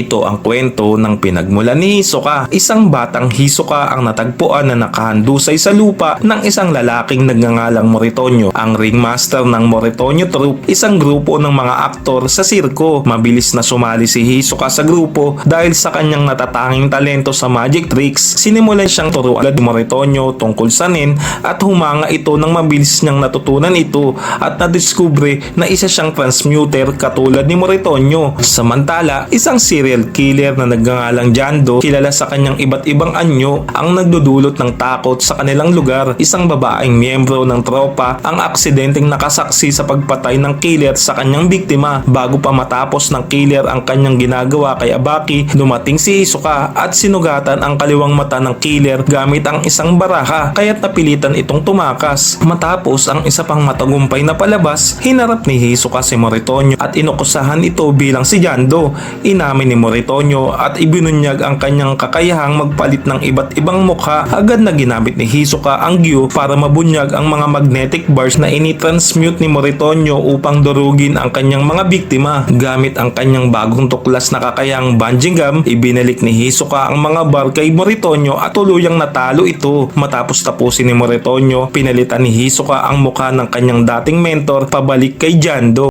Ito ang kwento ng pinagmula ni Hisoka. Isang batang Hisoka ang natagpuan na nakahandusay sa lupa ng isang lalaking nagngangalang Moritonyo. Ang ringmaster ng Moritonyo Troupe, isang grupo ng mga aktor sa sirko. Mabilis na sumali si Hisoka sa grupo dahil sa kanyang natatanging talento sa magic tricks. Sinimulan siyang turuan ni Moritonyo tungkol sa nin at humanga ito nang mabilis niyang natutunan ito at nadiskubre na isa siyang transmuter katulad ni Moritonyo. Samantala, isang serial killer na nagngangalang Jando, kilala sa kanyang iba't ibang anyo, ang nagdudulot ng takot sa kanilang lugar. Isang babaeng miyembro ng tropa ang aksidenteng nakasaksi sa pagpatay ng killer sa kanyang biktima. Bago pa matapos ng killer ang kanyang ginagawa kay Abaki, dumating si Isuka at sinugatan ang kaliwang mata ng killer gamit ang isang baraha kaya't napilitan itong tumakas. Matapos ang isa pang matagumpay na palabas, hinarap ni Hisoka si Moritonyo at inukusahan ito bilang si Jando. Inamin ni Moritonyo at ibinunyag ang kanyang kakayahang magpalit ng iba't ibang mukha. Agad na ginamit ni Hisoka ang Gyu para mabunyag ang mga magnetic bars na initransmute ni Moritonyo upang durugin ang kanyang mga biktima. Gamit ang kanyang bagong tuklas na kakayahang Banjingam, ibinalik ni Hisoka ang mga bar kay Moritonyo at tuluyang natalo ito. Matapos tapusin ni Moritonyo, pinalitan ni Hisoka ang mukha ng kanyang dating mentor pabalik kay Jando.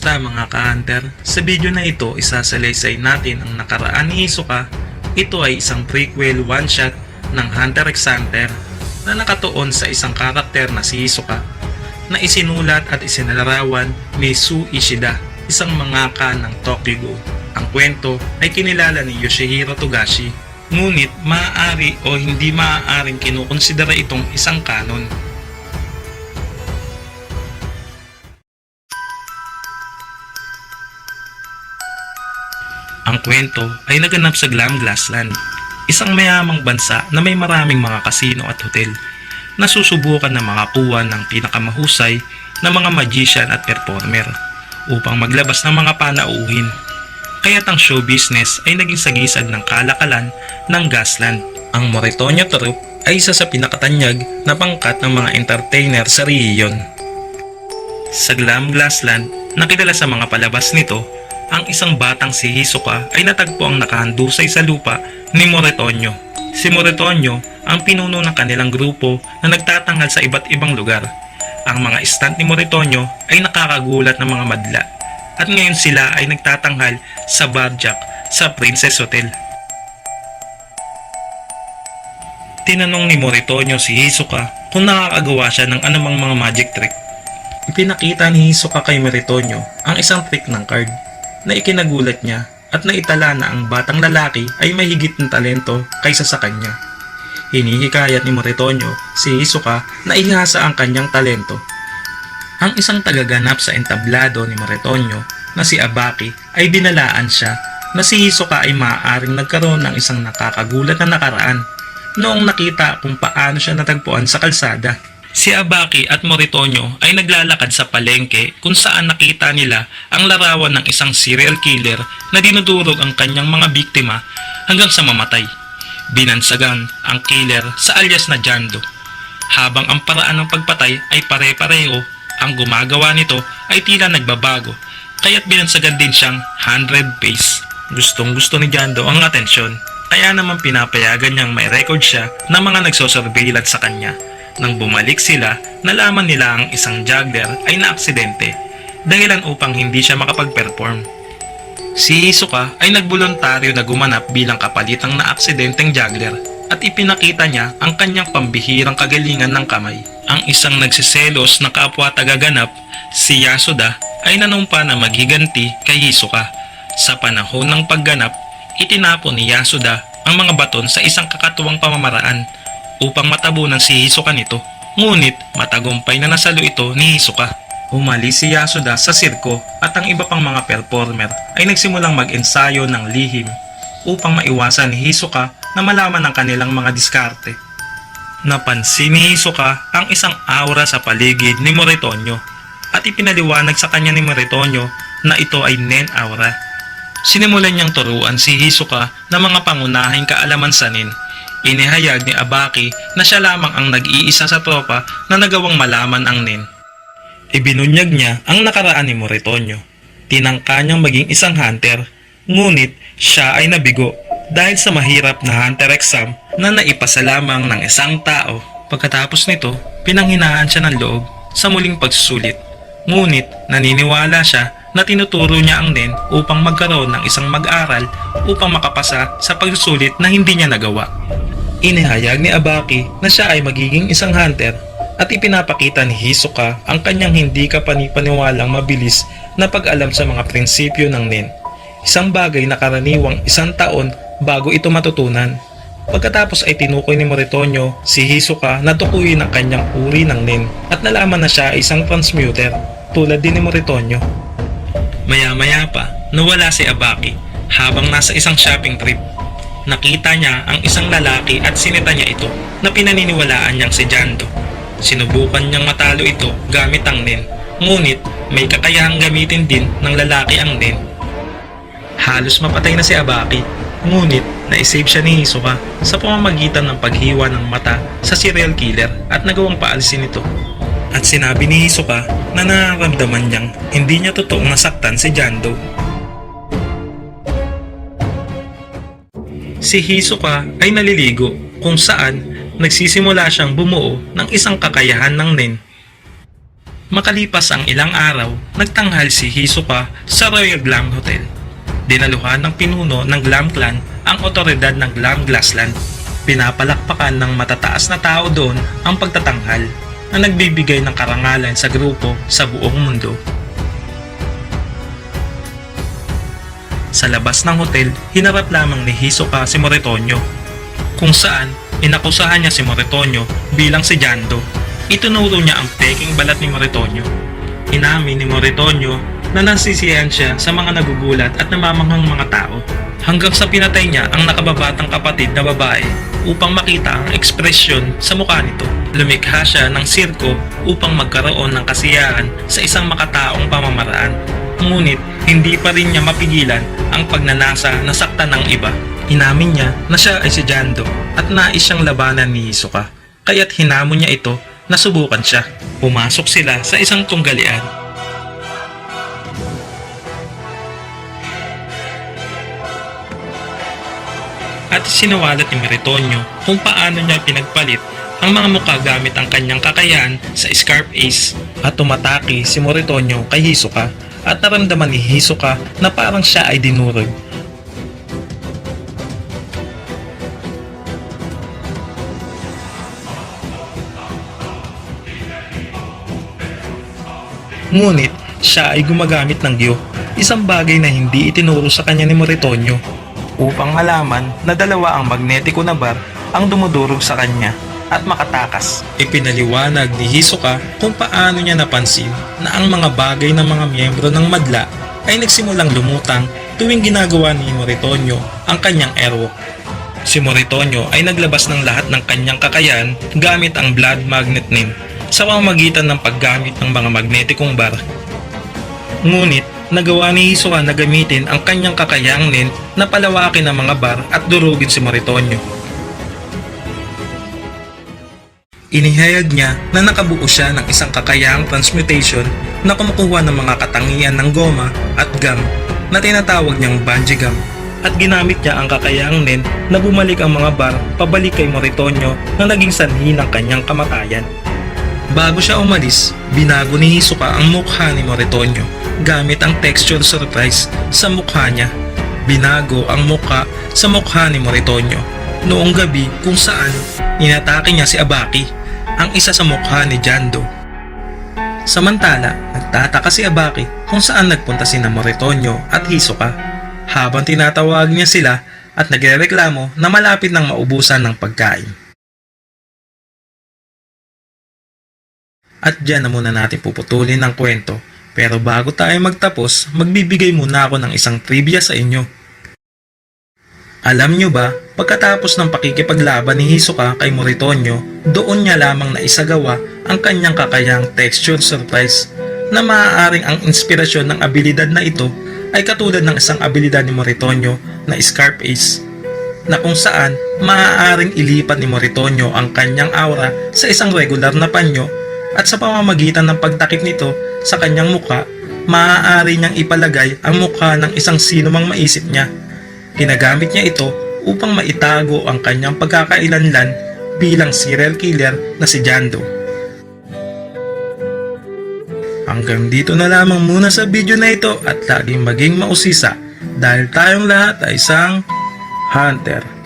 Kamusta mga ka-hunter? Sa video na ito, isasalaysay natin ang nakaraan ni Hisoka. Ito ay isang prequel one-shot ng Hunter x Hunter na nakatuon sa isang karakter na si Hisoka na isinulat at isinalarawan ni Su Ishida, isang mangaka ng Tokyo Go. Ang kwento ay kinilala ni Yoshihiro Togashi, ngunit maaari o hindi maaaring kinukonsidera itong isang kanon. Ang kwento ay naganap sa Glam Glassland, isang mayamang bansa na may maraming mga kasino at hotel na susubukan na makakuha ng pinakamahusay na mga magician at performer upang maglabas ng mga panauhin. Kaya't ang show business ay naging sagisag ng kalakalan ng Gasland. Ang Moritonia Troupe ay isa sa pinakatanyag na pangkat ng mga entertainer sa rehiyon. Sa Glam Glassland, nakilala sa mga palabas nito, ang isang batang si Hisoka ay natagpo ang nakahandusay sa lupa ni Moretonyo. Si Moretonyo ang pinuno ng kanilang grupo na nagtatanghal sa iba't ibang lugar. Ang mga stunt ni Moretonyo ay nakakagulat ng mga madla at ngayon sila ay nagtatanghal sa Barjack sa Princess Hotel. Tinanong ni Moritonyo si Hisoka kung nakakagawa siya ng anumang mga magic trick. Ipinakita ni Hisoka kay Moritonyo ang isang trick ng card na ikinagulat niya at naitala na ang batang lalaki ay may higit ng talento kaysa sa kanya. Hinihikayat ni Moritonyo si Hisoka na ihasa ang kanyang talento. Ang isang tagaganap sa entablado ni Moritonyo na si Abaki ay binalaan siya na si Hisoka ay maaaring nagkaroon ng isang nakakagulat na nakaraan noong nakita kung paano siya natagpuan sa kalsada. Si Abaki at Moritonyo ay naglalakad sa palengke kung saan nakita nila ang larawan ng isang serial killer na dinudurog ang kanyang mga biktima hanggang sa mamatay. Binansagan ang killer sa alias na Jando. Habang ang paraan ng pagpatay ay pare-pareho, ang gumagawa nito ay tila nagbabago, kaya't binansagan din siyang 100 pace. Gustong gusto ni Jando ang atensyon, kaya naman pinapayagan niyang may record siya ng mga nagsosurveillance sa kanya. Nang bumalik sila, nalaman nila ang isang juggler ay naaksidente, dahilan upang hindi siya makapag-perform. Si Hisoka ay nagboluntaryo na gumanap bilang kapalitang na aksidenteng juggler at ipinakita niya ang kanyang pambihirang kagalingan ng kamay. Ang isang nagsiselos na kapwa tagaganap, si Yasuda, ay nanumpa na maghiganti kay Hisoka. Sa panahon ng pagganap, itinapon ni Yasuda ang mga baton sa isang kakatuwang pamamaraan upang matabunan si Hisoka nito. Ngunit matagumpay na nasalo ito ni Hisoka. Umalis si Yasuda sa sirko at ang iba pang mga performer ay nagsimulang mag-ensayo ng lihim upang maiwasan ni Hisoka na malaman ang kanilang mga diskarte. Napansin ni Hisoka ang isang aura sa paligid ni Moritonyo at ipinaliwanag sa kanya ni Moritonyo na ito ay Nen Aura. Sinimulan niyang turuan si Hisoka ng mga pangunahing kaalaman sa Nen. Inihayag ni Abaki na siya lamang ang nag-iisa sa tropa na nagawang malaman ang Nen. Ibinunyag niya ang nakaraan ni Moritonyo. Tinangka niyang maging isang hunter, ngunit siya ay nabigo dahil sa mahirap na hunter exam na naipasa lamang ng isang tao. Pagkatapos nito, pinanghinaan siya ng loob sa muling pagsusulit. Ngunit naniniwala siya na tinuturo niya ang Nen upang magkaroon ng isang mag-aral upang makapasa sa pagsusulit na hindi niya nagawa. Inihayag ni Abaki na siya ay magiging isang hunter at ipinapakita ni Hisoka ang kanyang hindi kapanipaniwalang mabilis na pag-alam sa mga prinsipyo ng Nen. Isang bagay na karaniwang isang taon bago ito matutunan. Pagkatapos ay tinukoy ni Moritonyo si Hisoka na tukuyin ang kanyang uri ng Nen at nalaman na siya ay isang transmuter tulad din ni Moritonyo. Maya-maya pa, nawala si Abaki habang nasa isang shopping trip. Nakita niya ang isang lalaki at sinita niya ito na pinaniniwalaan niyang si Jando. Sinubukan niyang matalo ito gamit ang nen, ngunit may kakayahang gamitin din ng lalaki ang nen. Halos mapatay na si Abaki, ngunit naisave siya ni Hisoka sa pamamagitan ng paghiwa ng mata sa serial killer at nagawang paalisin ito. At sinabi ni Hisoka na nararamdaman niyang hindi niya totoong nasaktan si Jando. Si Hisoka ay naliligo kung saan nagsisimula siyang bumuo ng isang kakayahan ng Nen. Makalipas ang ilang araw, nagtanghal si Hisoka sa Royal Glam Hotel. Dinaluhan ng pinuno ng Glam Clan ang otoridad ng Glam Glassland. Pinapalakpakan ng matataas na tao doon ang pagtatanghal na nagbibigay ng karangalan sa grupo sa buong mundo. Sa labas ng hotel, hinarap lamang ni Hisoka si Moritonyo, kung saan inakusahan niya si Moritonyo bilang si Jando. Itunuro niya ang peking balat ni Moritonyo. Inamin ni Moritonyo na nasisiyahan siya sa mga nagugulat at namamanghang mga tao hanggang sa pinatay niya ang nakababatang kapatid na babae upang makita ang ekspresyon sa mukha nito. Lumikha siya ng sirko upang magkaroon ng kasiyahan sa isang makataong pamamaraan. Ngunit hindi pa rin niya mapigilan ang pagnanasa na saktan ng iba. Inamin niya na siya ay si Jando at nais siyang labanan ni Hisoka. Kaya't hinamon niya ito na subukan siya. Pumasok sila sa isang tunggalian at sinawalat ni Meritonyo kung paano niya pinagpalit ang mga mukha gamit ang kanyang kakayahan sa Scarf Ace at tumataki si Moritonyo kay Hisoka at naramdaman ni Hisoka na parang siya ay dinurog. Ngunit siya ay gumagamit ng Gyo, isang bagay na hindi itinuro sa kanya ni Moritonyo upang malaman na dalawa ang magnetiko na bar ang dumudurog sa kanya at makatakas. Ipinaliwanag ni Hisoka kung paano niya napansin na ang mga bagay ng mga miyembro ng madla ay nagsimulang lumutang tuwing ginagawa ni Moritonyo ang kanyang airwalk. Si Moritonyo ay naglabas ng lahat ng kanyang kakayahan gamit ang blood magnet nim sa pamamagitan ng paggamit ng mga magnetikong bar. Ngunit nagawa ni Hisoka na gamitin ang kanyang kakayahang nin na palawakin ang mga bar at durugin si Moritonyo. Inihayag niya na nakabuo siya ng isang kakayahang transmutation na kumukuha ng mga katangian ng goma at gum na tinatawag niyang bungee gum at ginamit niya ang kakayahang nin na bumalik ang mga bar pabalik kay Moritonyo na naging sanhi ng kanyang kamatayan. Bago siya umalis, binago ni Hisoka ang mukha ni Moritonyo gamit ang texture surprise sa mukha niya. Binago ang mukha sa mukha ni Moritonyo noong gabi kung saan inatake niya si Abaki, ang isa sa mukha ni Jando. Samantala, nagtataka si Abaki kung saan nagpunta si Moritonyo at Hisoka habang tinatawag niya sila at nagrereklamo na malapit nang maubusan ng pagkain. At dyan na muna natin puputulin ang kwento. Pero bago tayo magtapos, magbibigay muna ako ng isang trivia sa inyo. Alam nyo ba, pagkatapos ng pakikipaglaban ni Hisoka kay Moritonyo, doon niya lamang na isagawa ang kanyang kakayang texture surprise na maaaring ang inspirasyon ng abilidad na ito ay katulad ng isang abilidad ni Moritonyo na Scarface na kung saan maaaring ilipat ni Moritonyo ang kanyang aura sa isang regular na panyo at sa pamamagitan ng pagtakip nito sa kanyang muka, maaari niyang ipalagay ang mukha ng isang sino mang maisip niya. Ginagamit niya ito upang maitago ang kanyang pagkakailanlan bilang serial killer na si Jando. Hanggang dito na lamang muna sa video na ito at laging maging mausisa dahil tayong lahat ay isang hunter.